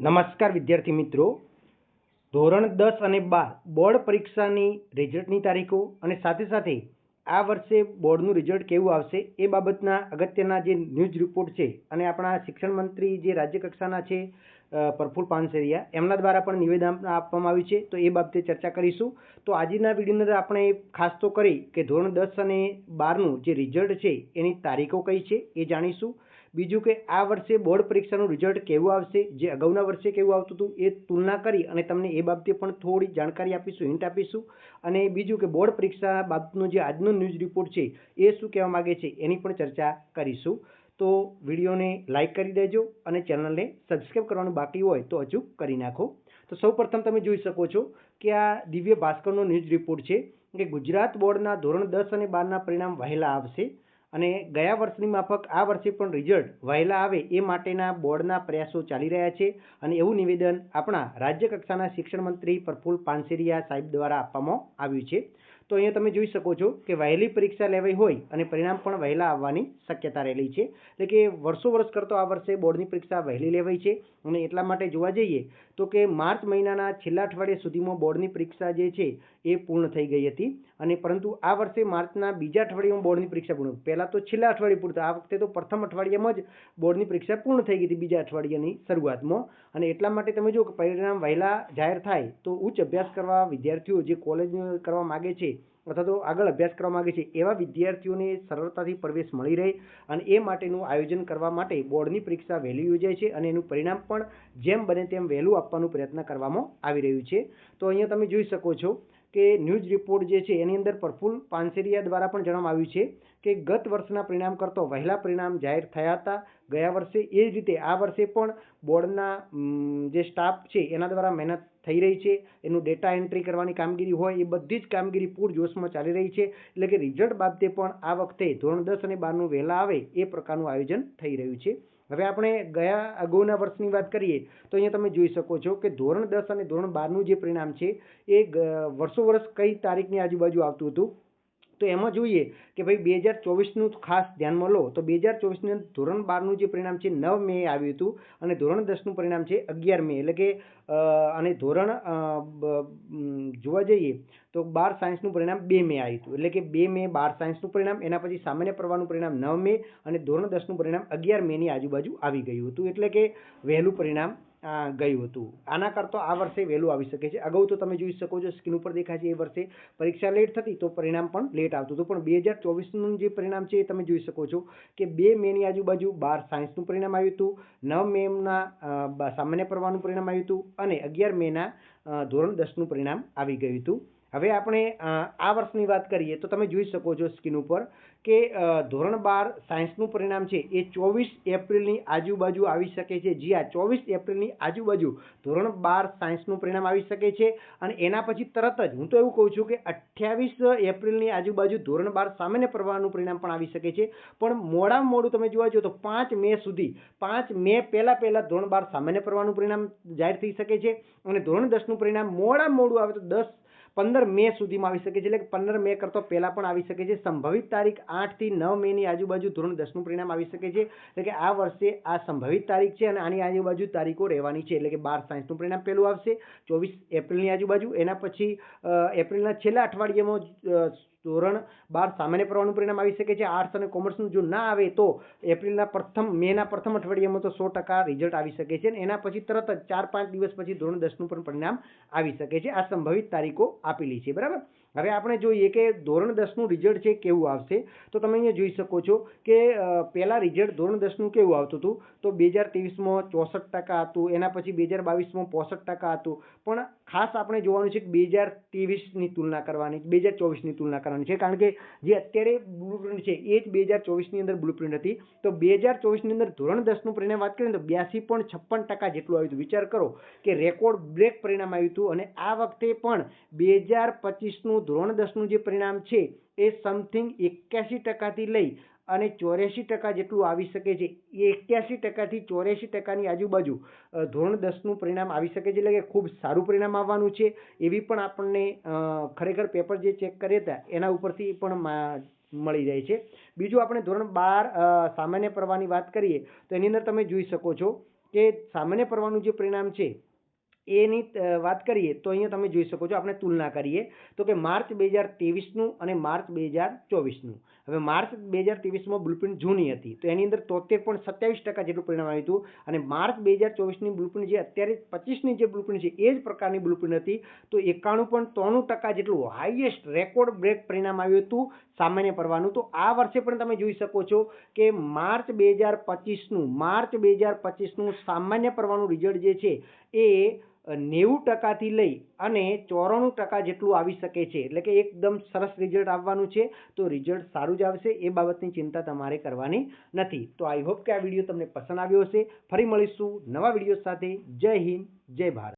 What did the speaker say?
નમસ્કાર વિદ્યાર્થી મિત્રો. ધોરણ દસ અને બાર બોર્ડ પરીક્ષાની રિઝલ્ટની તારીખો અને સાથે સાથે આ વર્ષે બોર્ડનું રિઝલ્ટ કેવું આવશે એ બાબતના અગત્યના જે ન્યૂઝ રિપોર્ટ છે અને આપણા શિક્ષણ મંત્રી જે રાજ્ય કક્ષાના છે પ્રફુલ પાનસેરિયા, એમના દ્વારા પણ નિવેદન આપવામાં આવ્યું છે. તો એ બાબતે ચર્ચા કરીશું. તો આજના વિડીયોની અંદર આપણે ખાસ તો કરી કે ધોરણ દસ અને બારનું જે રિઝલ્ટ છે એની તારીખો કઈ છે એ જાણીશું. બીજું કે આ વર્ષે બોર્ડ પરીક્ષાનું રિઝલ્ટ કેવું આવશે? જે અગાઉના વર્ષે કેવું આવતું હતું એ તુલના કરી અને તમને એ બાબતે પણ થોડી જાણકારી આપીશું, હિન્ટ આપીશું. અને બીજું કે બોર્ડ પરીક્ષા બાબતનો જે આજનો ન્યૂઝ રિપોર્ટ છે એ શું કહેવા માગે છે એની પણ ચર્ચા કરીશું. તો વિડીયોને લાઇક કરી દેજો અને ચેનલને સબસ્ક્રાઈબ કરવાનું બાકી હોય તો હજુ કરી નાખો. તો સૌપ્રથમ તમે જોઈ શકો છો કે આ દિવ્ય ભાસ્કરનો ન્યૂઝ રિપોર્ટ છે કે ગુજરાત બોર્ડના ધોરણ દસ અને બારના પરિણામ વહેલા આવશે. અને ગયા વર્ષની માફક આ વર્ષે પણ રિઝલ્ટ વહેલા આવે એ માટેના બોર્ડના પ્રયાસો ચાલી રહ્યા છે અને એવું નિવેદન આપણા રાજ્ય કક્ષાના શિક્ષણ મંત્રી પ્રફુલ પાનસેરિયા સાહેબ દ્વારા આપવામાં આવ્યું છે. તો અહીંયા તમે જોઈ શકો છો કે વહેલી પરીક્ષા લેવાઈ હોય અને પરિણામ પણ વહેલા આવવાની શક્યતા રહેલી છે. એટલે કે વર્ષો વર્ષ કરતો આ વર્ષે બોર્ડની પરીક્ષા વહેલી લેવાઈ છે અને એટલા માટે જોવા જઈએ તો કે માર્ચ મહિનાના છેલ્લા અઠવાડિયા સુધીમાં બોર્ડની પરીક્ષા જે છે એ પૂર્ણ થઈ ગઈ હતી. અને પરંતુ આ વર્ષે માર્ચના બીજા અઠવાડિયામાં બોર્ડની પરીક્ષા પૂર્ણ પહેલાં તો છેલ્લા અઠવાડિયે પૂરતા આ વખતે તો પ્રથમ અઠવાડિયામાં જ બોર્ડની પરીક્ષા પૂર્ણ થઈ ગઈ હતી બીજા અઠવાડિયાની શરૂઆતમાં. અને એટલા માટે તમે જો કે પરિણામ વહેલા જાહેર થાય તો ઉચ્ચ અભ્યાસ કરવા વિદ્યાર્થીઓ જે કોલેજ કરવા માગે છે અથવા તો આગળ અભ્યાસ કરવા માગે છે, એવા વિદ્યાર્થીઓને સરળતાથી પ્રવેશ મળી રહે અને એ માટેનું આયોજન કરવા માટે બોર્ડની પરીક્ષા વહેલી યોજાય છે અને એનું પરિણામ પણ જેમ બને તેમ વહેલું આપવાનો પ્રયત્ન કરવામાં આવી રહ્યું છે. તો અહીંયા તમે જોઈ શકો છો કે ન્યૂઝ રિપોર્ટ જે છે એની અંદર પ્રફુલ્લ પાનસેરિયા દ્વારા પણ જણાવવામાં આવ્યું છે કે ગત વર્ષના પરિણામ કરતો વહેલા પરિણામ જાહેર થયા હતા. ગયા વર્ષે એ જ રીતે આ વર્ષે પણ બોર્ડના જે સ્ટાફ છે એના દ્વારા મહેનત થઈ રહી છે. એનું ડેટા એન્ટ્રી કરવાની કામગીરી હોય એ બધી જ કામગીરી પૂરજોશમાં ચાલી રહી છે. એટલે કે રિઝલ્ટ બાબતે પણ આ વખતે ધોરણ દસ અને બારનું વહેલા આવે એ પ્રકારનું આયોજન થઈ રહ્યું છે. હવે આપણે ગયા અગાઉના વર્ષની વાત કરીએ, તો અહીંયા તમે જોઈ શકો છો કે ધોરણ દસ અને ધોરણ બારનું જે પરિણામ છે, એ વર્ષો વર્ષ કઈ તારીખની આજુબાજુ આવતું હતું? તો એમાં જોઈએ કે ભાઈ બે હજાર ચોવીસનું ખાસ ધ્યાનમાં લો. તો બે હજાર ચોવીસની ધોરણ બારનું જે પરિણામ છે, નવ મે આવ્યું હતું અને ધોરણ દસનું પરિણામ છે, અગિયાર મે. એટલે કે અને ધોરણ જોવા જઈએ તો બાર સાયન્સનું પરિણામ બે મે આવ્યું હતું. એટલે કે બે મે બાર સાયન્સનું પરિણામ, એના પછી સામાન્ય પ્રવાહનું પરિણામ નવ મે અને ધોરણ દસનું પરિણામ અગિયાર મેની આજુબાજુ આવી ગયું હતું. એટલે કે વહેલું પરિણામ ગયું હતું. આના કરતાં આ વર્ષે વહેલું આવી શકે છે. અગાઉ તો તમે જોઈ શકો છો, સ્ક્રીન ઉપર દેખાય છે એ વર્ષે પરીક્ષા લેટ થતી તો પરિણામ પણ લેટ આવતું હતું. પણ બે હજાર ચોવીસનું જે પરિણામ છે એ તમે જોઈ શકો છો કે બે મેની આજુબાજુ બાર સાયન્સનું પરિણામ આવ્યું હતું નવ મેના સામાન્ય પ્રવાહનું પરિણામ આવ્યું હતું અને અગિયાર મેના ધોરણ દસનું પરિણામ આવી ગયું હતું. હવે આપણે આ વર્ષની વાત કરીએ તો તમે જોઈ શકો છો સ્ક્રીન ઉપર કે ધોરણ બાર સાયન્સનું પરિણામ છે. એ ચોવીસ એપ્રિલની આજુબાજુ આવી શકે છે. જી આ ચોવીસ એપ્રિલની આજુબાજુ ધોરણ બાર સાયન્સનું પરિણામ આવી શકે છે. અને એના પછી તરત જ હું તો એવું કહું છું કે અઠ્યાવીસ એપ્રિલની આજુબાજુ ધોરણ બાર સામાન્ય પ્રવાહનું પરિણામ પણ આવી શકે છે. પણ મોડામાં મોડું તમે જોવા જાઓ તો પાંચ મે સુધી, પાંચ મે પહેલાં પહેલાં ધોરણ બાર સામાન્ય પ્રવાહનું પરિણામ જાહેર થઈ શકે છે. અને ધોરણ દસનું પરિણામ મોડામાં મોડું આવે તો દસ પંદર મે સુધીમાં આવી શકે છે. એટલે પંદર મે કરતો પહેલાં પણ આવી શકે છે. સંભવિત તારીખ આઠથી નવ મેની આજુબાજુ ધોરણ દસનું પરિણામ આવી શકે છે. એટલે કે આ વર્ષે આ સંભવિત તારીખ છે અને આની આજુબાજુ તારીખો રહેવાની છે. એટલે કે બાર સાયન્સનું પરિણામ પહેલું આવશે. ચોવીસ એપ્રિલની આજુબાજુ. એના પછી એપ્રિલના છેલ્લા અઠવાડિયામાં ધોરણ બાર સામાન્ય પ્રવાહનું પરિણામ આવી શકે છે. આર્ટ્સ અને કોમર્સનું જો ના આવે તો એપ્રિલના પ્રથમ, મેના પ્રથમ અઠવાડિયામાં તો સો ટકા રિઝલ્ટ આવી શકે છે એના પછી તરત જ ચાર પાંચ દિવસ પછી ધોરણ દસનું પણ પરિણામ આવી શકે છે. આ સંભવિત તારીખો આપેલી છે. બરાબર? હવે આપણે જોઈએ કે ધોરણ દસનું રિઝલ્ટ છે, કેવું આવશે? તો તમે અહીંયા જોઈ શકો છો કે પહેલાં રિઝલ્ટ ધોરણ દસનું કેવું આવતું હતું? તો બે હજાર ત્રેવીસમાં ચોસઠ ટકા હતું, એના પછી બે હજાર બાવીસમાં પોસઠ ટકા હતું. પણ ખાસ આપણે જોવાનું છે કે બે હજાર ત્રેવીસની તુલના કરવાની, બે હજાર ચોવીસની તુલના કરવાની છે. કારણ કે જે અત્યારે બ્લુપ્રિન્ટ છે, એ જ બે હજાર ચોવીસની અંદર બ્લુપ્રિન્ટ હતી. તો બે હજાર ચોવીસની અંદર ધોરણ દસનું પરિણામ વાત કરીએ તો બ્યાસી પોઈન્ટ છપ્પન ટકા જેટલું આવ્યું હતું. વિચાર કરો કે રેકોર્ડ બ્રેક પરિણામ આવ્યું હતું અને આ વખતે પણ બે હજાર પચીસનું ધોરણ દસનું જે પરિણામ છે, એ સમથિંગ એક્યાસી ટકાથી લઈ અને ચોર્યાસી ટકા જેટલું આવી શકે છે. એક્યાસી ટકાથી ચોર્યાસી ટકાની આજુબાજુ ધોરણ દસનું પરિણામ આવી શકે છે. એટલે કે ખૂબ સારું પરિણામ આવવાનું છે. એવી પણ આપણને ખરેખર પેપર જે ચેક કર્યા હતા, એના ઉપરથી પણ મળી જાય છે. બીજું આપણે ધોરણ બાર સામાન્ય પ્રવાહની વાત કરીએ, તો એની અંદર તમે જોઈ શકો છો કે સામાન્ય પરવાનું જે પરિણામ છે એની વાત કરીએ તો અહીંયા તમે જોઈ શકો છો આપણે તુલના કરીએ તો કે માર્ચ બે હજાર ત્રેવીસનું અને માર્ચ બે હજાર ચોવીસનું. હવે માર્ચ બે હજાર ત્રેવીસમાં બ્લુપ્રિન્ટ જૂની હતી તો એની અંદર તોતેર પોઈન્ટ સત્યાવીસ ટકા જેટલું પરિણામ આવ્યું હતું અને માર્ચ બે હજાર ચોવીસની બ્લુપ્રિન્ટ જે અત્યારે પચીસની જે બ્લુપ્રિન્ટ છે એ જ પ્રકારની બ્લુપ્રિન્ટ હતી તો એકાણું પોઈન્ટ ત્રણું ટકા જેટલું હાઈએસ્ટ રેકોર્ડ બ્રેક પરિણામ આવ્યું હતું સામાન્ય પરવાનું. તો આ વર્ષે પણ તમે જોઈ શકો છો કે માર્ચ બે હજાર પચીસનું, માર્ચ બે હજાર પચીસનું સામાન્ય પરવાનું રિઝલ્ટ જે છે એ નેવું ટકાથી લઈ અને ચોરાણું ટકા જેટલું આવી શકે છે. એટલે કે એકદમ સરસ રિઝલ્ટ આવવાનું છે. તો રિઝલ્ટ સારું જ આવશે. એ બાબતની ચિંતા તમારે કરવાની નથી. તો આઈ હોપ કે આ વીડિયો તમને પસંદ આવ્યો હશે. ફરી મળીશું નવા વીડિયો સાથે. જય હિન્દ, જય ભારત.